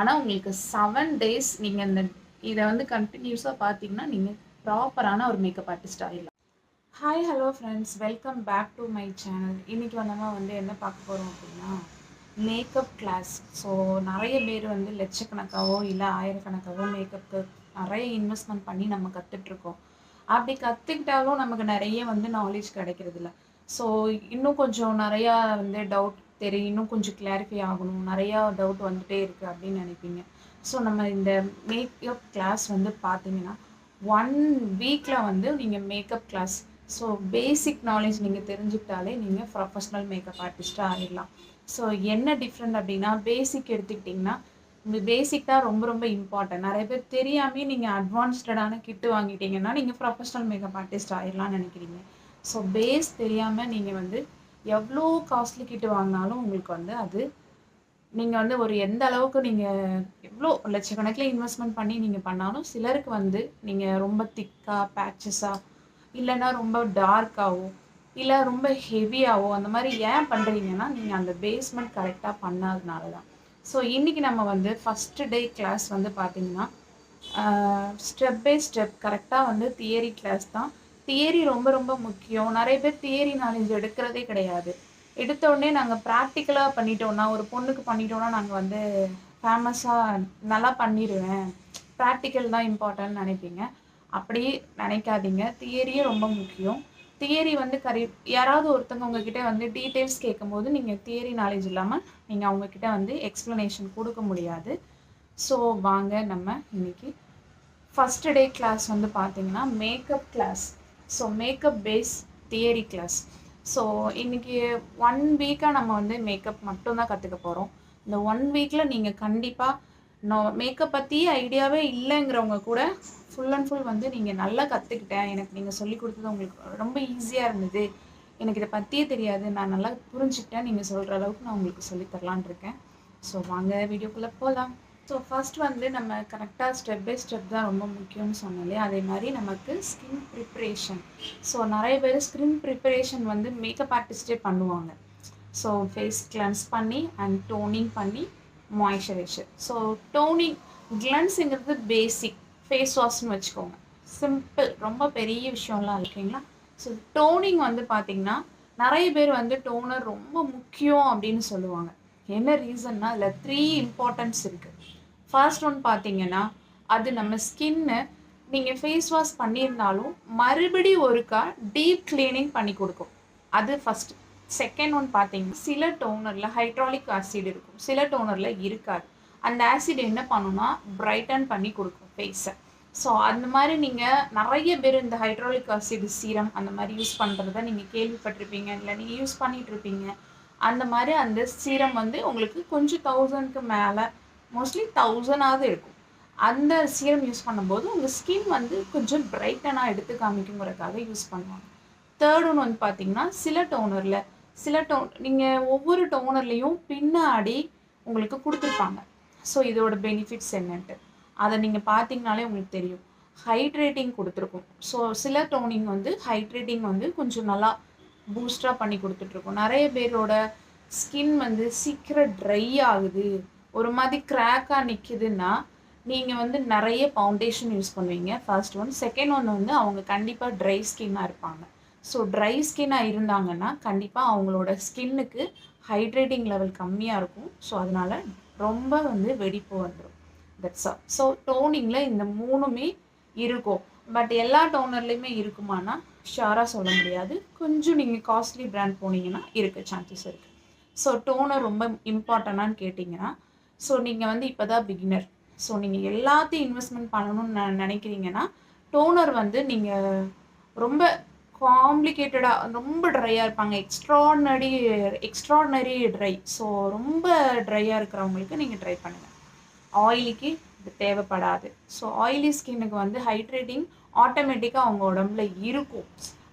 ஆனால் உங்களுக்கு seven days நீங்கள் இந்த இதை வந்து கண்டினியூஸாக பார்த்தீங்கன்னா நீங்கள் ப்ராப்பரான ஒரு மேக்கப் ஆர்டிஸ்ட் ஆகிடலாம் hi hello friends welcome back to my channel இன்றைக்கி வந்தோமா வந்து என்ன பார்க்க போகிறோம் அப்படின்னா மேக்கப் கிளாஸ் ஸோ நிறைய பேர் வந்து லட்சக்கணக்காவோ இல்லை ஆயிரக்கணக்காவோ மேக்கப்புக்கு நிறைய இன்வெஸ்ட்மெண்ட் பண்ணி நம்ம கற்றுட்ருக்கோம் அப்படி கற்றுக்கிட்டாலும் நமக்கு நிறைய வந்து நாலேஜ் கிடைக்கிறதில்ல. ஸோ இன்னும் கொஞ்சம் நிறையா வந்து டவுட் தெரி இன்னும் கொஞ்சம் கிளாரிஃபை ஆகணும். நிறையா டவுட் வந்துகிட்டே இருக்குது அப்படின்னு நினைப்பீங்க. ஸோ நம்ம இந்த மேக்கப் கிளாஸ் வந்து பார்த்தீங்கன்னா ஒன் வீக்கில் வந்து நீங்கள் makeup class so basic knowledge நீங்கள் தெரிஞ்சுக்கிட்டாலே நீங்கள் ப்ரொஃபஷ்னல் மேக்கப் ஆர்டிஸ்ட்டாக ஆகிடலாம் ஸோ என்ன டிஃப்ரெண்ட் அப்படின்னா பேசிக் எடுத்துக்கிட்டிங்கன்னா இந்த பேசிக் தான் ரொம்ப ரொம்ப இம்பார்ட்டன்ட் நிறைய பேர் தெரியாமே நீங்கள் அட்வான்ஸ்டடான கிட்டு வாங்கிட்டீங்கன்னா நீங்கள் ப்ரொஃபஷ்னல் மேக்கப் ஆர்டிஸ்ட் ஆகிடலாம்னு நினைக்கிறீங்க. ஸோ பேஸ் தெரியாமல் நீங்கள் வந்து எவ்வளோ காஸ்ட்லி கிட்டு வாங்கினாலும் உங்களுக்கு வந்து அது நீங்கள் வந்து ஒரு எந்த அளவுக்கு நீங்கள் எவ்வளோ லட்சக்கணக்கில் இன்வெஸ்ட்மெண்ட் பண்ணி நீங்கள் பண்ணாலும் சிலருக்கு வந்து நீங்கள் ரொம்ப திக்காக பேச்சஸாக இல்லைன்னா ரொம்ப டார்க்காகவோ இல்லை ரொம்ப ஹெவியாகவோ அந்த மாதிரி ஏன் பண்ணுறீங்கன்னா நீங்கள் அந்த பேஸ்மெண்ட் கரெக்டாக பண்ணாதனால தான் ஸோ இன்றைக்கி நம்ம வந்து ஃபஸ்ட்டு டே கிளாஸ் வந்து பார்த்திங்கன்னா ஸ்டெப் பை ஸ்டெப் கரெக்டாக வந்து தியரி கிளாஸ் தான் தியரி ரொம்ப ரொம்ப முக்கியம். நிறைய பேர் தியரி நாலேஜ் எடுக்கிறதே கிடையாது. எடுத்த உடனே நாங்கள் ப்ராக்டிக்கலாக பண்ணிட்டோம்னா ஒரு பொண்ணுக்கு பண்ணிட்டோம்னா நாங்கள் வந்து ஃபேமஸாக நல்லா பண்ணிடுவேன் ப்ராக்டிக்கல் தான் இம்பார்ட்டன்ட் நினைப்பீங்க. அப்படி நினைக்காதீங்க. தியரியே ரொம்ப முக்கியம். தியரி வந்து கரி யாராவது ஒருத்தவங்க உங்ககிட்ட வந்து டீட்டெயில்ஸ் கேட்கும்போது நீங்கள் தியரி நாலேஜ் இல்லாமல் நீங்கள் அவங்கக்கிட்ட வந்து எக்ஸ்ப்ளனேஷன் கொடுக்க முடியாது. ஸோ வாங்க நம்ம இன்னைக்கு ஃபஸ்ட் டே கிளாஸ் வந்து பார்த்தீங்கன்னா makeup class so makeup base theory class so இன்றைக்கி ஒன் வீக்காக நம்ம வந்து மேக்கப் மட்டும்தான் கற்றுக்க போகிறோம் இந்த ஒன் வீக்கில் நீங்கள் கண்டிப்பாக நோ மேக்கப் பற்றி ஐடியாவே இல்லைங்கிறவங்க கூட ஃபுல் அண்ட் ஃபுல் வந்து நீங்கள் நல்லா கற்றுக்கிட்டேன் எனக்கு நீங்கள் சொல்லி கொடுத்தது உங்களுக்கு ரொம்ப ஈஸியாக இருந்தது. எனக்கு இதை பற்றியே தெரியாது. நான் நல்லா புரிஞ்சுக்கிட்டேன். நீங்கள் சொல்கிற அளவுக்கு நான் உங்களுக்கு சொல்லித்தரலான் இருக்கேன். ஸோ வாங்க வீடியோக்குள்ளே போகலாம் ஸோ ஃபஸ்ட் வந்து நம்ம கரெக்டாக ஸ்டெப் பை ஸ்டெப் தான் ரொம்ப முக்கியம்னு சொன்னாலே அதே மாதிரி நமக்கு ஸ்கின் ப்ரிப்ரேஷன் ஸோ நிறைய பேர் ஸ்கின் ப்ரிப்பரேஷன் வந்து மேக்கப் ஆர்டிஸ்டே பண்ணுவாங்க. ஸோ ஃபேஸ் கிளன்ஸ் பண்ணி அண்ட் டோனிங் பண்ணி மாய்ஸ்சரைசர் ஸோ டோனிங் கிளன்ஸுங்கிறது பேசிக் ஃபேஸ் வாஷ்னு வச்சுக்கோங்க. சிம்பிள் ரொம்ப பெரிய விஷயம்லாம் இருக்கீங்களா ஸோ டோனிங் வந்து பார்த்திங்கன்னா நிறைய பேர் வந்து டோனர் ரொம்ப முக்கியம் அப்படின்னு சொல்லுவாங்க. என்ன ரீசன்னா அதில் த்ரீ இம்பார்ட்டன்ஸ் இருக்குது ஃபர்ஸ்ட் ஒன் பார்த்தீங்கன்னா அது நம்ம ஸ்கின்னு நீங்கள் ஃபேஸ் வாஷ் பண்ணியிருந்தாலும் மறுபடி ஒருக்கா டீப் கிளீனிங் பண்ணி கொடுக்கும். அது ஃபஸ்ட்டு செகண்ட் ஒன் பார்த்தீங்கன்னா சில டோனரில் ஹைட்ராலிக் ஆசிட் இருக்கும். சில டோனரில் இருக்காது. அந்த ஆசிட் என்ன பண்ணுன்னா பிரைட்டன் பண்ணி கொடுக்கும் ஃபேஸை ஸோ அந்த மாதிரி நீங்கள் நிறைய பேர் இந்த ஹைட்ராலிக் ஆசிட் சீரம் அந்த மாதிரி யூஸ் பண்ணுறத நீங்கள் கேள்விப்பட்டிருப்பீங்க இல்லை நீங்கள் யூஸ் பண்ணிகிட்ருப்பீங்க அந்த மாதிரி அந்த சீரம் வந்து உங்களுக்கு கொஞ்சம் தௌசண்ட்க்கு மேலே மோஸ்ட்லி தௌசண்டாவது இருக்கும் அந்த சீரம் யூஸ் பண்ணும்போது உங்கள் ஸ்கின் வந்து கொஞ்சம் பிரைட்டனாக எடுத்து காமிக்குங்கிறதுக்காக யூஸ் பண்ணுவாங்க. தேர்ட் ஒன்று வந்து பார்த்தீங்கன்னா சில டோனரில் சில டோன் நீங்கள் ஒவ்வொரு டோனர்லேயும் பின்னாடி உங்களுக்கு கொடுத்துருப்பாங்க. ஸோ இதோட பெனிஃபிட்ஸ் என்னன்ட்டு. அதை நீங்கள் பார்த்தீங்கனாலே உங்களுக்கு தெரியும். ஹைட்ரேட்டிங் கொடுத்துருக்கும். ஸோ சில டோனிங் வந்து ஹைட்ரேட்டிங் வந்து கொஞ்சம் நல்லா பூஸ்டாக பண்ணி கொடுத்துட்ருக்கோம் நிறைய பேரோட ஸ்கின் வந்து சீக்கிரம் ட்ரை ஆகுது. ஒரு மாதிரி கிராக்காக நிற்கிதுன்னா நீங்கள் வந்து நிறைய ஃபவுண்டேஷன் யூஸ் பண்ணுவீங்க. ஃபர்ஸ்ட் ஒன் செகண்ட் ஒன் வந்து அவங்க கண்டிப்பாக ட்ரை ஸ்கின்னாக இருப்பாங்க. ஸோ ட்ரை ஸ்கின்னாக இருந்தாங்கன்னா கண்டிப்பாக அவங்களோட ஸ்கின்னுக்கு ஹைட்ரேட்டிங் லெவல் கம்மியாக இருக்கும். ஸோ அதனால் ரொம்ப வந்து வெடிப்பு வந்துடும் தட்ஸ் ஆல் ஸோ டோனிங்கில் இந்த மூணுமே இருக்கும். பட் எல்லா டோனர்லேயுமே இருக்குமானா ஷாராக சொல்ல முடியாது. கொஞ்சம் நீங்கள் காஸ்ட்லி ப்ராண்ட் போனீங்கன்னா இருக்க சான்சஸ் இருக்குது ஸோ டோனர் ரொம்ப இம்பார்ட்டண்ட்டான்னு கேட்டிங்கன்னா ஸோ நீங்கள் வந்து இப்போ தான் பிகினர் ஸோ நீங்கள் எல்லாத்தையும் இன்வெஸ்ட்மெண்ட் பண்ணணும்னு நினைக்கிறீங்கன்னா டோனர் வந்து நீங்கள் ரொம்ப காம்ப்ளிகேட்டடாக ரொம்ப ட்ரையாக இருப்பாங்க. எக்ஸ்ட்ரானரி எக்ஸ்ட்ராடனரி ட்ரை ஸோ ரொம்ப ட்ரையாக இருக்கிறவங்களுக்கு நீங்கள் ட்ரை பண்ணுங்கள் ஆயிலிக்கு இது தேவைப்படாது. ஸோ ஆயிலி ஸ்கின்னுக்கு வந்து ஹைட்ரேட்டிங் ஆட்டோமேட்டிக்காக அவங்க உடம்புல இருக்கும்.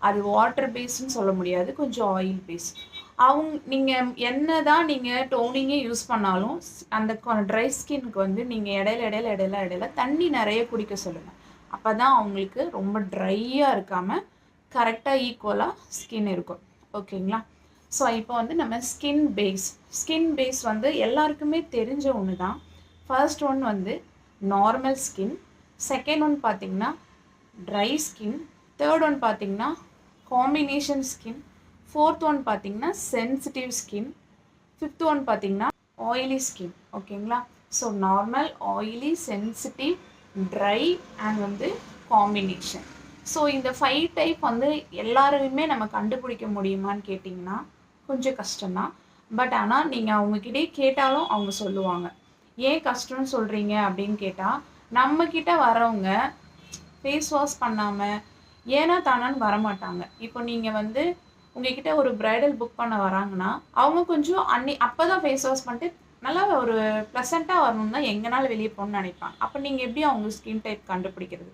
அது வாட்டர் பேஸ்ன்னு சொல்ல முடியாது. கொஞ்சம் ஆயில் பேஸ்ட் அவங்க நீங்கள் என்ன தான் நீங்கள் டோனிங்கே யூஸ் பண்ணாலும் அந்த ட்ரை ஸ்கின்னுக்கு வந்து நீங்கள் இடையில இடையில இடையில இடையில தண்ணி நிறைய குடிக்க சொல்லுங்கள் அப்போ தான் அவங்களுக்கு ரொம்ப ட்ரையாக இருக்காமல் கரெக்டாக ஈக்குவலாக ஸ்கின் இருக்கும். ஓகேங்களா? ஸோ இப்போ வந்து நம்ம ஸ்கின் பேஸ் ஸ்கின் பேஸ் வந்து எல்லாருக்குமே தெரிஞ்ச ஒன்று தான் ஃபர்ஸ்ட் ஒன் வந்து நார்மல் ஸ்கின் செகண்ட் ஒன் பார்த்தீங்கன்னா ட்ரை ஸ்கின் தேர்ட் ஒன் பார்த்தீங்கன்னா காம்பினேஷன் ஸ்கின் ஃபோர்த் ஒன் பார்த்தீங்கன்னா சென்சிட்டிவ் ஸ்கின் ஃபிஃப்த் ஒன் பார்த்தீங்கன்னா ஆயிலி ஸ்கின் ஓகேங்களா so normal oily sensitive dry and வந்து காம்பினேஷன் ஸோ இந்த ஃபைவ் டைப் வந்து எல்லாருமே நம்ம கண்டுபிடிக்க முடியுமான்னு கேட்டிங்கன்னா கொஞ்சம் கஷ்டம்தான். பட் ஆனால் நீங்கள் அவங்கக்கிட்டே கேட்டாலும் அவங்க சொல்லுவாங்க. ஏன் கஷ்டம்னு சொல்கிறீங்க அப்படின்னு கேட்டால் நம்மக்கிட்ட வரவங்க ஃபேஸ் வாஷ் பண்ணாமல் ஏன்னா தானான்னு வரமாட்டாங்க. இப்போ நீங்கள் வந்து உங்ககிட்ட ஒரு பிரைடல் புக் பண்ண வராங்கன்னா அவங்க கொஞ்சம் அன்னி அப்போ தான் ஃபேஸ் வாஷ் பண்ணிட்டு நல்லா ஒரு ப்ளசண்ட்டாக வரணும்னா தான் எங்கனாலும் வெளியே போகணும்னு நினைப்பாங்க. அப்போ நீங்கள் எப்படி அவங்க ஸ்கின் டைப் கண்டுபிடிக்கிறது?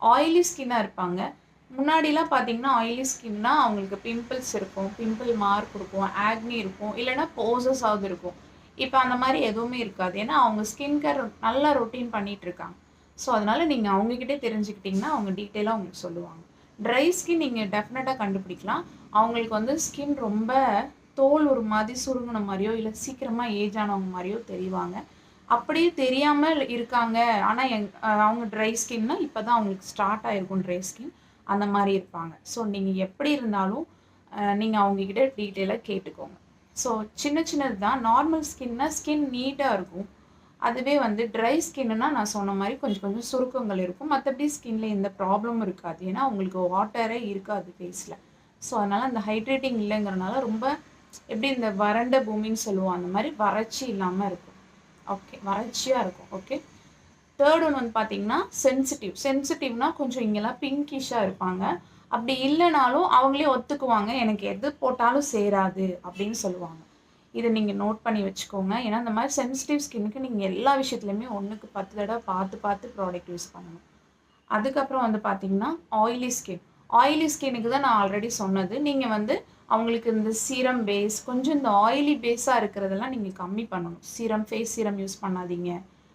ஆயிலி ஸ்கின்னாக இருப்பாங்க. முன்னாடிலாம் பார்த்தீங்கன்னா ஆயிலி ஸ்கின்னா அவங்களுக்கு பிம்பிள்ஸ் இருக்கும் பிம்பிள் மார்க் இருக்கும் ஆக்னி இருக்கும் இல்லைன்னா போசஸ் ஆகுது இருக்கும். இப்போ அந்த மாதிரி எதுவுமே இருக்காது. ஏன்னா அவங்க ஸ்கின் கேர் நல்லா ரொட்டீன் பண்ணிகிட்டு இருக்காங்க. ஸோ அதனால் நீங்கள் அவங்கக்கிட்டே தெரிஞ்சுக்கிட்டிங்கன்னா அவங்க டீட்டெயிலாக உங்களுக்கு சொல்லுவாங்க. ட்ரை ஸ்கின் நீங்கள் டெஃபினட்டாக கண்டுபிடிக்கலாம். அவங்களுக்கு வந்து ஸ்கின் ரொம்ப தோல் ஒரு மாதிரி சுருங்கின மாதிரியோ இல்லை சீக்கிரமாக ஏஜ் ஆனவங்க மாதிரியோ தெரிவாங்க. அப்படியே தெரியாமல் இருக்காங்க. ஆனால் எங் அவங்க ட்ரை ஸ்கின்னா இப்போ தான் அவங்களுக்கு ஸ்டார்ட் ஆகிருக்கும் ட்ரை ஸ்கின் அந்த மாதிரி இருப்பாங்க. ஸோ நீங்கள் எப்படி இருந்தாலும் நீங்கள் அவங்கக்கிட்ட டீட்டெயிலாக கேட்டுக்கோங்க. ஸோ சின்ன சின்னது தான் நார்மல் ஸ்கின்னா ஸ்கின் நீட்டாக இருக்கும். அதுவே வந்து ட்ரை ஸ்கின்னுனா நான் சொன்ன மாதிரி கொஞ்சம் கொஞ்சம் சுருக்கங்கள் இருக்கும். மற்றபடி ஸ்கின்ல எந்த ப்ராப்ளமும் இருக்காது. ஏன்னா உங்களுக்கு வாட்டரே இருக்காது ஃபேஸில் ஸோ அதனால் அந்த ஹைட்ரேட்டிங் இல்லைங்கிறனால ரொம்ப எப்படி இந்த வறண்ட பூமின்னு சொல்லுவோம் அந்த மாதிரி வறட்சி இல்லாமல் இருக்கும். ஓகே வறட்சியாக இருக்கும். ஓகே தேர்ட் ஒன் வந்து பார்த்தீங்கன்னா சென்சிட்டிவ் சென்சிட்டிவ்னா கொஞ்சம் இங்கெல்லாம் பிங்கிஷாக இருப்பாங்க. அப்படி இல்லைனாலும் அவங்களே ஒத்துக்குவாங்க. எனக்கு எது போட்டாலும் சேராது அப்படின்னு சொல்லுவாங்க. இதை நீங்கள் நோட் பண்ணி வச்சுக்கோங்க. ஏன்னா இந்த மாதிரி சென்சிட்டிவ் ஸ்கின்னுக்கு நீங்கள் எல்லா விஷயத்துலையுமே ஒன்றுக்கு பத்து தடவை பார்த்து பார்த்து ப்ராடக்ட் யூஸ் பண்ணணும். அதுக்கப்புறம் வந்து பார்த்தீங்கன்னா ஆயிலி ஸ்கின் ஆயிலி ஸ்கின்னுக்கு தான் நான் ஆல்ரெடி சொன்னது. நீங்கள் வந்து அவங்களுக்கு இந்த சீரம் பேஸ் கொஞ்சம் இந்த ஆயிலி பேஸாக இருக்கிறதெல்லாம் நீங்கள் கம்மி பண்ணணும். சீரம் ஃபேஸ் சீரம் யூஸ் பண்ணாதீங்க.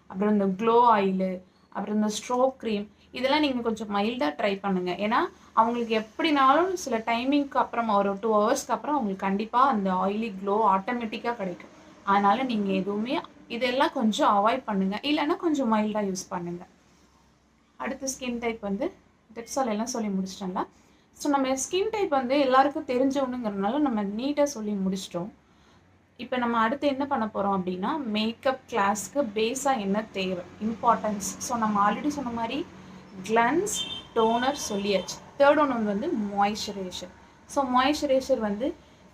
அப்புறம் இந்த க்ளோ ஆயிலு அப்புறம் இந்த ஸ்ட்ரோக் க்ரீம் இதெல்லாம் நீங்கள் கொஞ்சம் மைல்டாக ட்ரை பண்ணுங்கள் ஏன்னா அவங்களுக்கு எப்படினாலும் சில டைமிங்க்கு அப்புறம் ஒரு டூ ஹவர்ஸ்க்கு அப்புறம் அவங்களுக்கு கண்டிப்பாக அந்த ஆயிலி க்ளோ ஆட்டோமேட்டிக்காக கிடைக்கும். அதனால் நீங்கள் எதுவுமே இதெல்லாம் கொஞ்சம் அவாய்ட் பண்ணுங்கள் இல்லைன்னா கொஞ்சம் மைல்டாக யூஸ் பண்ணுங்கள் அடுத்த ஸ்கின் டைப் வந்து டெக்ஸால் எல்லாம் சொல்லி முடிச்சிட்டோம்ல ஸோ நம்ம ஸ்கின் டைப் வந்து எல்லாருக்கும் தெரிஞ்சவனுங்கிறதுனால நம்ம நீட்டாக சொல்லி முடிச்சிட்டோம். இப்போ நம்ம அடுத்து என்ன பண்ண போகிறோம் அப்படின்னா மேக்கப் கிளாஸ்க்கு பேஸாக என்ன தேவை? இம்பார்ட்டன்ஸ் ஸோ நம்ம ஆல்ரெடி சொன்ன மாதிரி கிளன்ஸ் டோனர் சொல்லியாச்சு. தேர்ட் ஒன் வந்து மாய்ஸ்சரைசர் ஸோ மாய்ஸ்சரைசர் வந்து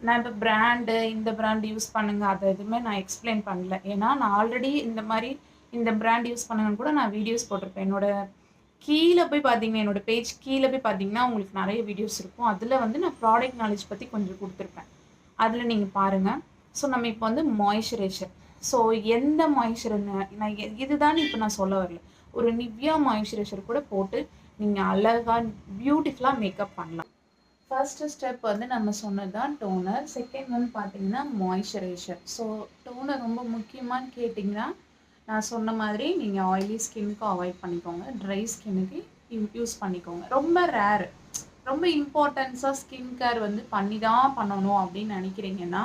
நான் இப்போ பிராண்டு இந்த பிராண்ட் யூஸ் பண்ணுங்கள் அதை எதுவுமே நான் எக்ஸ்பிளைன் பண்ணல. ஏன்னா நான் ஆல்ரெடி இந்த மாதிரி இந்த பிராண்ட் யூஸ் பண்ணுங்கன்னு கூட நான் வீடியோஸ் போட்டிருப்பேன். என்னோட கீழே போய் பார்த்தீங்கன்னா என்னோட பேஜ் கீழே போய் பார்த்தீங்கன்னா உங்களுக்கு நிறைய வீடியோஸ் இருக்கும். அதில் வந்து நான் ப்ராடக்ட் நாலேஜ் பற்றி கொஞ்சம் கொடுத்துருப்பேன். அதில் நீங்கள் பாருங்கள் ஸோ நம்ம இப்போ வந்து மாய்ஸ்சரைசர் ஸோ எந்த மாய்ஸ்சர் நான் இதுதான் இப்போ நான் சொல்ல வரல. ஒரு நிவ்யா மாய்ஸ்சரைசர் கூட போட்டு நீங்கள் அழகாக பியூட்டிஃபுல்லாக மேக்கப் பண்ணலாம். ஃபர்ஸ்ட் ஸ்டெப் வந்து நம்ம சொன்னது தான் டோனர் செகண்ட் வந்து பார்த்தீங்கன்னா மாய்ஸ்சரைசர் ஸோ டோனர் ரொம்ப முக்கியமான்னு கேட்டிங்கன்னா நான் சொன்ன மாதிரி நீங்கள் ஆயிலி ஸ்கின்னுக்கு அவாய்ட் பண்ணிக்கோங்க. ட்ரை ஸ்கின்னுக்கு யூஸ் பண்ணிக்கோங்க. ரொம்ப ரேர் ரொம்ப இம்பார்ட்டன்ஸாக ஸ்கின் கேர் வந்து பண்ணி தான் பண்ணணும் அப்படின்னு நினைக்கிறீங்கன்னா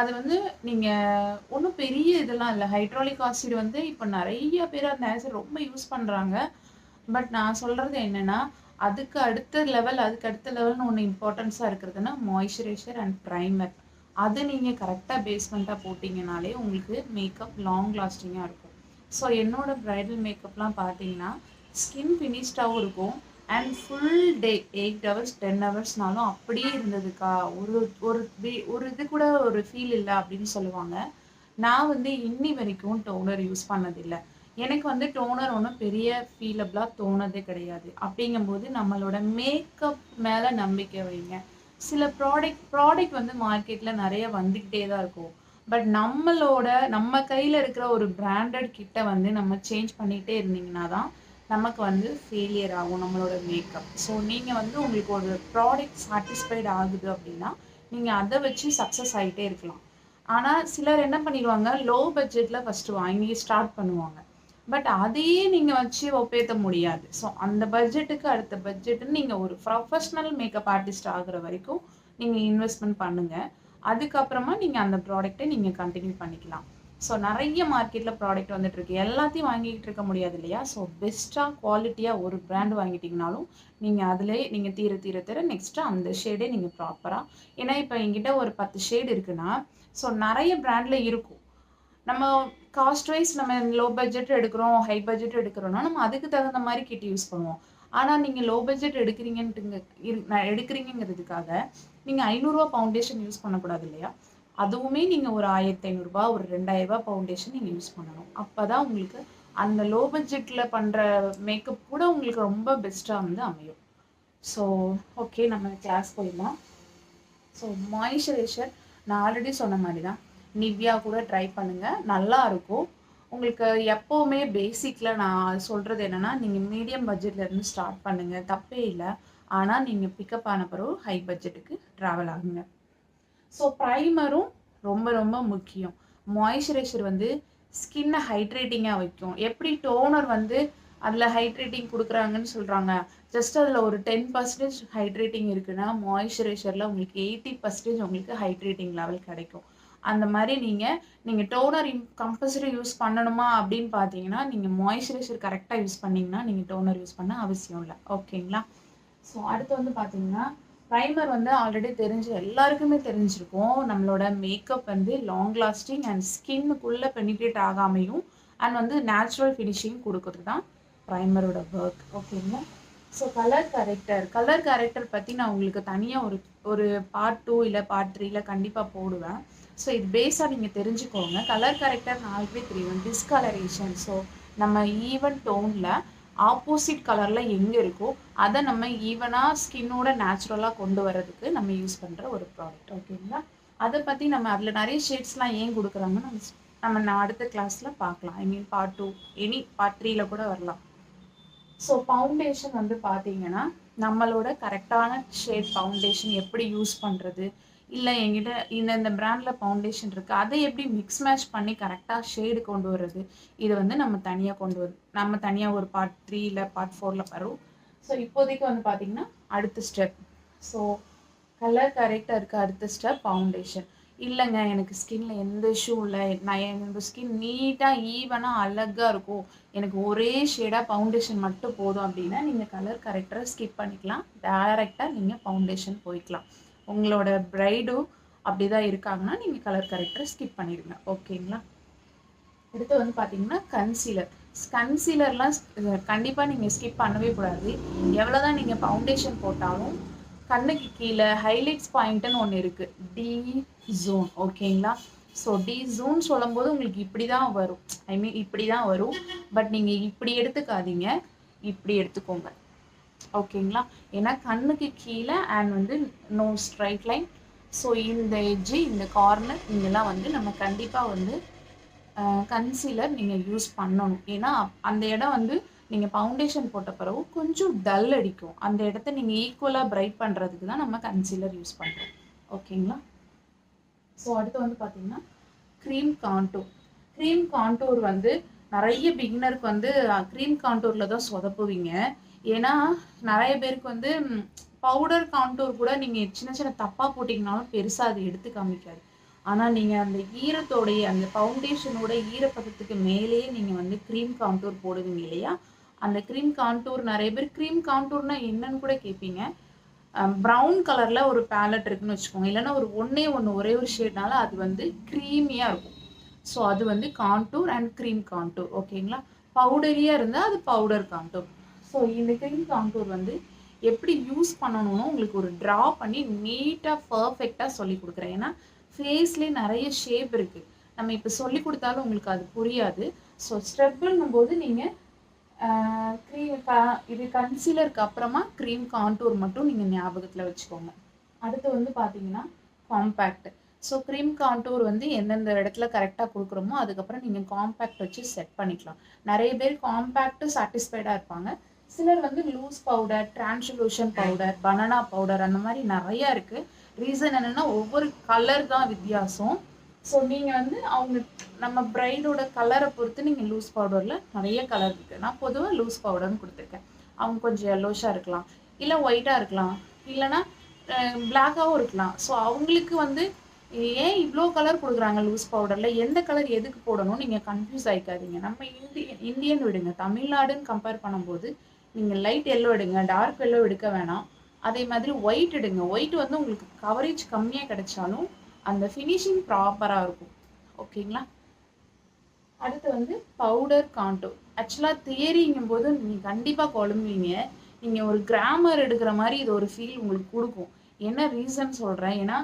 அது வந்து நீங்கள் ஒன்றும் பெரிய இதெல்லாம் இல்லை. ஹைட்ராலிக் ஆசிட் வந்து இப்போ நிறைய பேர் அந்த ஆசிட் ரொம்ப யூஸ் பண்ணுறாங்க பட் நான் சொல்கிறது என்னென்னா அதுக்கு அடுத்த லெவல் அதுக்கு அடுத்த லெவல்னு ஒன்று இம்பார்ட்டன்ஸாக இருக்கிறதுனா மாய்ஸ்சரைசர் அண்ட் ப்ரைமர் அது நீங்கள் கரெக்டாக பேஸ்மெண்ட்டாக போட்டிங்கனாலே உங்களுக்கு மேக்கப் லாங் லாஸ்டிங்காக இருக்கும். ஸோ என்னோடய ப்ரைடல் மேக்கப்லாம் பார்த்தீங்கன்னா ஸ்கின் ஃபினிஷ்டாகவும் இருக்கும். And full day eight hours ten ஹவர்ஸ்னாலும் அப்படியே இருந்ததுக்கா. ஒரு ஒரு ஒரு இது கூட ஒரு ஃபீல் இல்லை அப்படின்னு சொல்லுவாங்க. நான் வந்து இன்னி வரைக்கும் டோனர் யூஸ் பண்ணதில்லை. எனக்கு வந்து டோனர் ஒன்றும் பெரிய ஃபீலபிளாக தோணதே கிடையாது. அப்படிங்கும்போது நம்மளோட மேக்கப் மேலே நம்பிக்கை வைங்க. சில ப்ராடக்ட் ப்ராடக்ட் வந்து மார்க்கெட்டில் நிறைய வந்துக்கிட்டே தான் இருக்கும். பட் நம்மளோட நம்ம கையில் இருக்கிற ஒரு பிராண்டட் கிட்ட வந்து நம்ம சேஞ்ச் பண்ணிகிட்டே இருந்தீங்கன்னா தான் நமக்கு வந்து ஃபெயிலியர் ஆகும் நம்மளோட மேக்கப் ஸோ நீங்கள் வந்து உங்களுக்கு ஒரு ப்ராடக்ட் சாட்டிஸ்ஃபைடு ஆகுது அப்படின்னா நீங்கள் அதை வச்சு சக்ஸஸ் ஆகிட்டே இருக்கலாம். ஆனால் சிலர் என்ன பண்ணிடுவாங்க? லோ பட்ஜெட்டில் ஃபஸ்ட்டு வாங்கி ஸ்டார்ட் பண்ணுவாங்க. பட் அதையே நீங்கள் வச்சு ஒப்பேத்த முடியாது. ஸோ அந்த பட்ஜெட்டுக்கு அடுத்த பட்ஜெட்டுன்னு நீங்கள் ஒரு ப்ரொஃபஷ்னல் மேக்கப் ஆர்டிஸ்ட் ஆகுற வரைக்கும் நீங்கள் இன்வெஸ்ட்மெண்ட் பண்ணுங்கள் அதுக்கப்புறமா நீங்கள் அந்த ப்ராடக்ட்டை நீங்கள் கண்டினியூ பண்ணிக்கலாம். ஸோ நிறைய மார்க்கெட்டில் ப்ராடக்ட் வந்துட்டுருக்கு. எல்லாத்தையும் வாங்கிக்கிட்டு இருக்க முடியாது இல்லையா? ஸோ பெஸ்ட்டாக குவாலிட்டியாக ஒரு ப்ராண்ட் வாங்கிட்டிங்கனாலும் நீங்கள் அதிலே நீங்கள் தீர தீர தீர நெக்ஸ்ட்டு அந்த ஷேடே நீங்கள் ப்ராப்பராக ஏன்னா இப்போ எங்கிட்ட ஒரு பத்து ஷேடு இருக்குன்னா ஸோ நிறைய ப்ராண்டில் இருக்கும். நம்ம காஸ்ட் வைஸ் நம்ம லோ பட்ஜெட் எடுக்கிறோம் ஹை பட்ஜெட் எடுக்கிறோம்னா நம்ம அதுக்கு தகுந்த மாதிரி கிட்டு யூஸ் பண்ணுவோம். ஆனால் நீங்கள் லோ பட்ஜெட் எடுக்கிறீங்கன்ட்டுங்க இரு நான் எடுக்கிறீங்கிறதுக்காக நீங்கள் ஐநூறுரூவா ஃபவுண்டேஷன் யூஸ் பண்ணக்கூடாது இல்லையா? அதுவுமே நீங்கள் ஒரு ஆயிரத்தி ஐநூறுரூபா ஒரு ரெண்டாயிரரூபா ஃபவுண்டேஷன் நீங்கள் யூஸ் பண்ணணும். அப்போ தான் உங்களுக்கு அந்த லோ பட்ஜெட்டில் பண்ணுற மேக்கப் கூட உங்களுக்கு ரொம்ப பெஸ்ட்டாக வந்து அமையும். ஸோ ஓகே நம்ம கிளாஸ் போயிடலாம். ஸோ மாய்ஸ்சரைசர் நான் ஆல்ரெடி சொன்ன மாதிரி தான் நிவ்யா கூட ட்ரை பண்ணுங்கள் நல்லா இருக்கும். உங்களுக்கு எப்போவுமே பேசிக்கில் நான் சொல்கிறது என்னென்னா நீங்கள் மீடியம் பட்ஜெட்லேருந்து ஸ்டார்ட் பண்ணுங்கள் தப்பே இல்லை. ஆனால் நீங்கள் பிக்கப் ஆன பிறகு ஹை பட்ஜெட்டுக்கு ட்ராவல் ஆகுங்க. ஸோ ப்ரைமரும் ரொம்ப ரொம்ப முக்கியம். மாய்ஸ்சரைசர் வந்து ஸ்கின்னை ஹைட்ரேட்டிங்காக வைக்கும். எப்படி டோனர் வந்து அதில் ஹைட்ரேட்டிங் கொடுக்குறாங்கன்னு சொல்கிறாங்க ஜஸ்ட் அதில் ஒரு டென் பர்சன்டேஜ் ஹைட்ரேட்டிங் இருக்குன்னா மாய்ஸ்சரைசரில் உங்களுக்கு எயிட்டி பர்சன்டேஜ் உங்களுக்கு ஹைட்ரேட்டிங் லெவல் கிடைக்கும். அந்த மாதிரி நீங்கள் நீங்கள் டோனர் கம்பல்சரி யூஸ் பண்ணணுமா அப்படின்னு பார்த்தீங்கன்னா நீங்கள் மாய்ஸ்சரைசர் கரெக்டாக யூஸ் பண்ணிங்கன்னா நீங்கள் டோனர் யூஸ் பண்ண அவசியம் இல்லை. ஓகேங்களா ஸோ அடுத்து வந்து பார்த்தீங்கன்னா ப்ரைமர் வந்து ஆல்ரெடி தெரிஞ்சு எல்லாருக்குமே தெரிஞ்சிருக்கும். நம்மளோட மேக்கப் வந்து லாங் லாஸ்டிங் அண்ட் ஸ்கின்னுக்குள்ளே பெனிட்ரேட் ஆகாமையும் அண்ட் வந்து நேச்சுரல் ஃபினிஷிங் கொடுக்குறது தான் ப்ரைமரோட ஒர்க் ஓகேங்களா so colour character colour character பற்றி நான் உங்களுக்கு தனியாக ஒரு ஒரு பார்ட் டூ இல்லை பார்ட் த்ரீல கண்டிப்பாக போடுவேன். ஸோ இது பேஸாக நீங்கள் தெரிஞ்சுக்கோங்க. கலர் கரெக்டர் ஆல்வே தெரியும் டிஸ்கலரேஷன் ஸோ நம்ம ஈவன் டோனில் ஆப்போசிட் கலரில் எங்கே இருக்கோ அதை நம்ம ஈவனாக ஸ்கின்னோட நேச்சுரலாக கொண்டு வர்றதுக்கு நம்ம யூஸ் பண்ணுற ஒரு ப்ராடக்ட் ஓகேங்களா அதை பற்றி நம்ம அதில் நிறைய ஷேட்ஸ்லாம் ஏன் கொடுக்குறாங்கன்னு நம்ம நம்ம நான் அடுத்த கிளாஸில் பார்க்கலாம். I mean part two any part த்ரீல கூட வரலாம். ஸோ ஃபவுண்டேஷன் வந்து பார்த்தீங்கன்னா நம்மளோட கரெக்டான ஷேட் ஃபவுண்டேஷன் எப்படி யூஸ் பண்ணுறது இல்லை என்கிட்ட இந்த இந்த ப்ராண்டில் ஃபவுண்டேஷன் இருக்குது அதை எப்படி மிக்ஸ் மேட்ச் பண்ணி கரெக்டாக ஷேடு கொண்டு வர்றது? இது வந்து நம்ம தனியாக கொண்டு வந்து நம்ம தனியாக ஒரு பார்ட் த்ரீல பார்ட் ஃபோரில் வரும். ஸோ இப்போதைக்கு வந்து பார்த்திங்கன்னா அடுத்த ஸ்டெப் ஸோ கலர் கரெக்டாக இருக்க அடுத்த ஸ்டெப் ஃபவுண்டேஷன் இல்லைங்க எனக்கு ஸ்கின்ல எந்த இஷ்யூ இல்லை. நான் என்னோட ஸ்கின் நீட்டாக ஈவனாக அழகாக இருக்கும். எனக்கு ஒரே ஷேடாக ஃபவுண்டேஷன் மட்டும் போதும் அப்படின்னா நீங்கள் கலர் கரெக்டாக ஸ்கிப் பண்ணிக்கலாம். டைரெக்டாக நீங்கள் ஃபவுண்டேஷன் போய்க்கலாம். உங்களோட ப்ரைடும் அப்படி தான் இருக்காங்கன்னா நீங்கள் கலர் கரெக்டரை ஸ்கிப் பண்ணிடுங்க. ஓகேங்களா அடுத்து வந்து பார்த்தீங்கன்னா கன்சீலர் கன்சீலர்லாம் கண்டிப்பாக நீங்கள் ஸ்கிப் பண்ணவே கூடாது. எவ்வளோதான் நீங்கள் ஃபவுண்டேஷன் போட்டாலும் கண்ணுக்கு கீழே ஹைலைட்ஸ் பாயிண்ட்டுன்னு ஒன்று இருக்குது டி ஜோன் ஓகேங்களா ஸோ டி ஜோன் சொல்லும்போது உங்களுக்கு இப்படி தான் வரும். ஐ மீன் இப்படி தான் வரும். பட் நீங்கள் இப்படி எடுத்துக்காதீங்க. இப்படி எடுத்துக்கோங்க. ஓகேங்களா? ஏன்னா கண்ணுக்கு கீழே அண்ட் வந்து நோ ஸ்ட்ரைட் லைன் ஸோ இந்த எட்ஜு இந்த கார்னர் இங்கெல்லாம் வந்து நம்ம கண்டிப்பாக வந்து கன்சீலர் நீங்கள் யூஸ் பண்ணணும். ஏன்னா அந்த இடம் வந்து நீங்கள் ஃபவுண்டேஷன் போட்ட பிறகு கொஞ்சம் டல் அடிக்கும். அந்த இடத்த நீங்கள் ஈக்குவலாக பிரைட் பண்ணுறதுக்கு தான் நம்ம கன்சீலர் யூஸ் பண்ணுறோம் ஓகேங்களா? ஸோ அடுத்து வந்து பார்த்தீங்கன்னா க்ரீம் காண்டூர் க்ரீம் காண்டூர் வந்து நிறைய பிகினருக்கு வந்து க்ரீம் காண்டூரில் தான் சொதப்புவீங்க. ஏன்னா நிறைய பேருக்கு வந்து பவுடர் கான்டூர் கூட நீங்கள் சின்ன சின்ன தப்பாக போட்டிங்கனாலும் பெருசாக அது எடுத்து காமிக்காது. ஆனால் நீங்கள் அந்த ஈரத்தோடைய அந்த ஃபவுண்டேஷனோட ஈரப்பதத்துக்கு மேலேயே நீங்கள் வந்து க்ரீம் கான்டூர் போடுவீங்க இல்லையா? அந்த க்ரீம் கான்டூர் நிறைய பேர் க்ரீம் கான்டூர்னா என்னன்னு கூட கேட்பீங்க. ப்ரௌன் கலரில் ஒரு பேலட் இருக்குன்னு வச்சுக்கோங்க. இல்லைன்னா ஒரு ஒன்றே ஒன்று ஒரே ஒரு ஷேட்னால அது வந்து க்ரீமியாக இருக்கும். ஸோ அது வந்து கான்டூர் அண்ட் க்ரீம் காண்டூர் ஓகேங்களா பவுடரியாக இருந்தால் அது பவுடர் கான்டூர் ஸோ இந்த க்ரீம் கான்டூர் வந்து எப்படி யூஸ் பண்ணணும்னு உங்களுக்கு ஒரு ட்ரா பண்ணி நீட்டாக பர்ஃபெக்டாக சொல்லி கொடுக்குறேன். ஏன்னா ஃபேஸ்லேயே நிறைய ஷேப் இருக்குது நம்ம இப்போ சொல்லி கொடுத்தாலும் உங்களுக்கு அது புரியாது. ஸோ ஸ்டெப்புன்னும் போது நீங்கள் க்ரீம் இது கன்சீலருக்கு அப்புறமா க்ரீம் கான்டூர் மட்டும் நீங்கள் ஞாபகத்தில் வச்சுக்கோங்க. அடுத்து வந்து பார்த்தீங்கன்னா காம்பேக்ட் ஸோ க்ரீம் கான்டூர் வந்து எந்தெந்த இடத்துல கரெக்டாக கொடுக்குறோமோ அதுக்கப்புறம் நீங்கள் காம்பேக்ட் வச்சு செட் பண்ணிக்கலாம். நிறைய பேர் காம்பேக்ட் சாட்டிஸ்ஃபைடாக இருப்பாங்க. சிலர் வந்து loose powder translucent powder banana powder அந்த மாதிரி நிறையா இருக்குது ரீசன் என்னென்னா ஒவ்வொரு கலர் தான் வித்தியாசம். ஸோ நீங்கள் வந்து அவங்க நம்ம பிரைடோட கலரை பொறுத்து நீங்கள் லூஸ் பவுடரில் நிறைய கலர் இருக்குது நான் பொதுவாக லூஸ் பவுடர்னு கொடுத்துருக்கேன். அவங்க கொஞ்சம் எல்லோஷாக இருக்கலாம். இல்லை ஒயிட்டாக இருக்கலாம். இல்லைன்னா பிளாக்காகவும் இருக்கலாம். ஸோ அவங்களுக்கு வந்து ஏன் இவ்வளோ கலர் கொடுக்குறாங்க லூஸ் பவுடரில்? எந்த கலர் எதுக்கு போடணும்? நீங்கள் கன்ஃபியூஸ் ஆகிக்காதீங்க நம்ம இந்தியன் இந்தியன் விடுங்க. தமிழ்நாடுன்னு கம்பேர் பண்ணும்போது நீங்கள் லைட் எல்லோ எடுங்க டார்க் எல்லோ எடுக்க வேணாம். அதே மாதிரி ஒயிட் எடுங்க. ஒயிட் வந்து உங்களுக்கு கவரேஜ் கம்மியாக கிடைச்சாலும் அந்த ஃபினிஷிங் ப்ராப்பராக இருக்கும். ஓகேங்களா அடுத்து வந்து பவுடர் காண்டோ ஆக்சுவலாக தியரிங்கும் போது நீங்கள் கண்டிப்பாக குழம்புவீங்க. நீங்கள் ஒரு கிராமர் எடுக்கிற மாதிரி இது ஒரு ஃபீல் உங்களுக்கு கொடுக்கும். என்ன ரீசன் சொல்கிறேன் ஏன்னா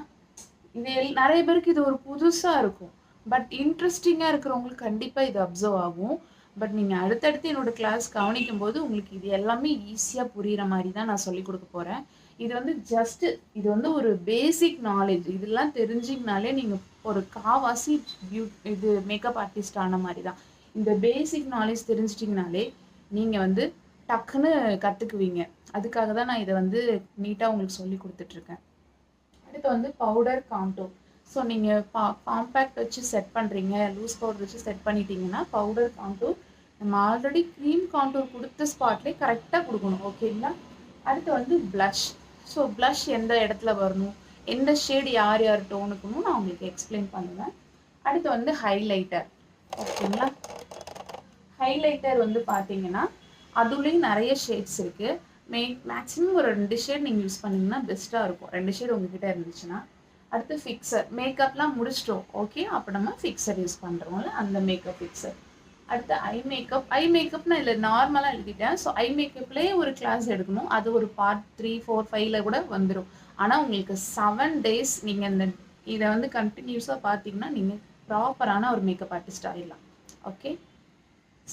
இது எல் நிறைய பேருக்கு இது ஒரு புதுசாக இருக்கும். பட் இன்ட்ரெஸ்டிங்காக இருக்கிறவங்களுக்கு கண்டிப்பாக இது அப்சர்வ் ஆகும். பட் நீங்கள் அடுத்தடுத்து என்னோட கிளாஸ் கவனிக்கும் போது உங்களுக்கு இது எல்லாமே ஈஸியாக புரிகிற மாதிரி தான் நான் சொல்லி கொடுக்க போகிறேன் இது வந்து ஜஸ்ட் இது வந்து ஒரு பேசிக் நாலேஜ் இதெல்லாம் தெரிஞ்சிங்கனாலே நீங்கள் ஒரு காவாசி பியூ இது மேக்கப் ஆர்டிஸ்ட் ஆன மாதிரி தான் இந்த பேசிக் நாலேஜ் தெரிஞ்சிட்டிங்கனாலே நீங்கள் வந்து டக்குன்னு கற்றுக்குவீங்க அதுக்காக தான் நான் இதை வந்து நீட்டாக உங்களுக்கு சொல்லி கொடுத்துட்ருக்கேன் அடுத்து வந்து பவுடர் காண்டூர் ஸோ நீங்கள் பா காம்பேக்ட் வச்சு செட் பண்ணுறீங்க லூஸ் பவுடர் வச்சு செட் பண்ணிட்டீங்கன்னா பவுடர் காண்டூர் நம்ம ஆல்ரெடி க்ரீம் காண்டூர் கொடுத்த ஸ்பாட்லேயே கரெக்டாக கொடுக்கணும் ஓகேங்களா அடுத்து வந்து ப்ளஷ் ஸோ ப்ளஷ் எந்த இடத்துல வரணும்? எந்த ஷேடு யார் யார் டோனுக்கணும் நான் உங்களுக்கு எக்ஸ்பிளைன் பண்ணுவேன். அடுத்து வந்து ஹைலைட்டர் ஓகேங்களா ஹைலைட்டர் வந்து பார்த்தீங்கன்னா அதுலேயும் நிறைய ஷேட்ஸ் இருக்குது மே மேக்ஸிமம் ஒரு ரெண்டு ஷேட் நீங்கள் யூஸ் பண்ணிங்கன்னா பெஸ்ட்டாக இருக்கும். ரெண்டு ஷேட் உங்ககிட்ட இருந்துச்சுன்னா. அடுத்து ஃபிக்ஸர் மேக்கப்லாம் முடிச்சிட்டோம். ஓகே அப்போ நம்ம ஃபிக்ஸர் யூஸ் பண்ணுறோம்ல அந்த மேக்கப் ஃபிக்ஸர் அடுத்து ஐ மேக்கப் ஐ மேக்கப் நான் இல்லை நார்மலாக எழுதிட்டேன். ஸோ ஐ மேக்கப்லேயே ஒரு கிளாஸ் எடுக்கணும். அது ஒரு பார்ட் த்ரீ ஃபோர் ஃபைவ்ல கூட வந்துடும் ஆனால் உங்களுக்கு செவன் டேஸ் நீங்கள் இந்த இதை வந்து கண்டினியூஸாக பார்த்தீங்கன்னா நீங்கள் ப்ராப்பரான ஒரு மேக்கப் ஆர்டிஸ்ட் ஆகிடலாம் ஓகே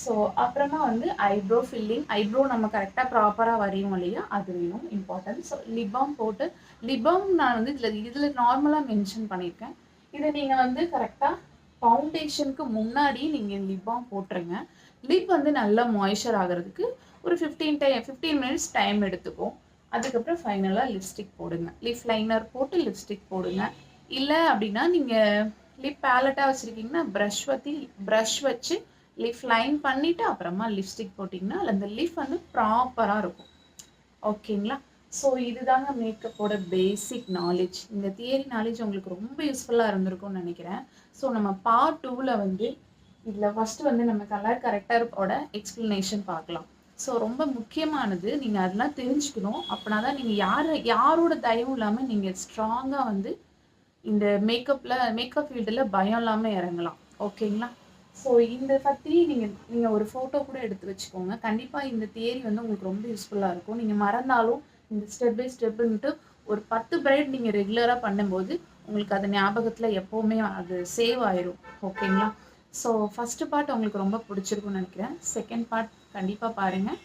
ஸோ அப்புறமா வந்து ஐப்ரோ ஃபில்லிங் ஐப்ரோ நம்ம கரெக்டாக ப்ராப்பராக வரையும் இல்லையா? அது வேணும். இம்பார்ட்டன்ட் ஸோ லிபாம் போட்டு லிபாம் நான் வந்து இதில் இதில் நார்மலாக மென்ஷன் பண்ணியிருக்கேன். இதை நீங்கள் வந்து கரெக்டாக ஃபவுண்டேஷனுக்கு முன்னாடி நீங்கள் லிப்பாம் போட்டுருங்க. லிப் வந்து நல்லா மாய்ஸ்சர் ஆகிறதுக்கு ஒரு fifteen time fifteen minutes time எடுத்துக்கும். அதுக்கப்புறம் ஃபைனலாக லிப்ஸ்டிக் போடுங்க. லிப் லைனர் போட்டு லிப்ஸ்டிக் போடுங்க. இல்லை அப்படின்னா நீங்கள் லிப் பேலட்டாக வச்சுருக்கீங்கன்னா ப்ரஷ் வத்தி ப்ரஷ் வச்சு லிஃப் லைன் பண்ணிவிட்டு அப்புறமா லிப்ஸ்டிக் போட்டிங்கன்னா அதில் அந்த லிஃப் வந்து ப்ராப்பராக இருக்கும். ஓகேங்களா ஸோ இதுதாங்க மேக்கப்போட பேசிக் நாலேஜ் இந்த தியரி நாலேஜ் உங்களுக்கு ரொம்ப யூஸ்ஃபுல்லாக இருந்திருக்கும்னு நினைக்கிறேன். ஸோ நம்ம பார்ட் டூவில் வந்து இதில் ஃபஸ்ட்டு வந்து நம்ம கலர் கரெக்டரோட எக்ஸ்ப்ளனேஷன் பார்க்கலாம். ஸோ ரொம்ப முக்கியமானது நீங்கள் அதெல்லாம் தெரிஞ்சுக்கணும். அப்படின்னா தான் நீங்கள் யார் யாரோட தயவும் இல்லாமல் நீங்கள் ஸ்ட்ராங்காக வந்து இந்த மேக்கப்பில் மேக்கப் ஃபீல்டில் பயம் இல்லாமல் இறங்கலாம். ஓகேங்களா ஸோ இந்த பற்றி நீங்கள் நீங்கள் ஒரு ஃபோட்டோ கூட எடுத்து வச்சுக்கோங்க. கண்டிப்பாக இந்த தியரி வந்து உங்களுக்கு ரொம்ப யூஸ்ஃபுல்லாக இருக்கும். நீங்கள் மறந்தாலும் இந்த ஸ்டெப் பை ஸ்டெப்புன்ட்டு ஒரு பத்து பிரைட் நீங்கள் ரெகுலராக பண்ணும்போது உங்களுக்கு அது ஞாபகத்தில் எப்போவுமே அது சேவ் ஆயிரும். ஓகேங்களா ஸோ ஃபஸ்ட்டு பார்ட் உங்களுக்கு ரொம்ப பிடிச்சிருக்குன்னு நினைக்கிறேன். செகண்ட் பார்ட் கண்டிப்பாக பாருங்கள்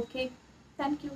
ஓகே தேங்க்யூ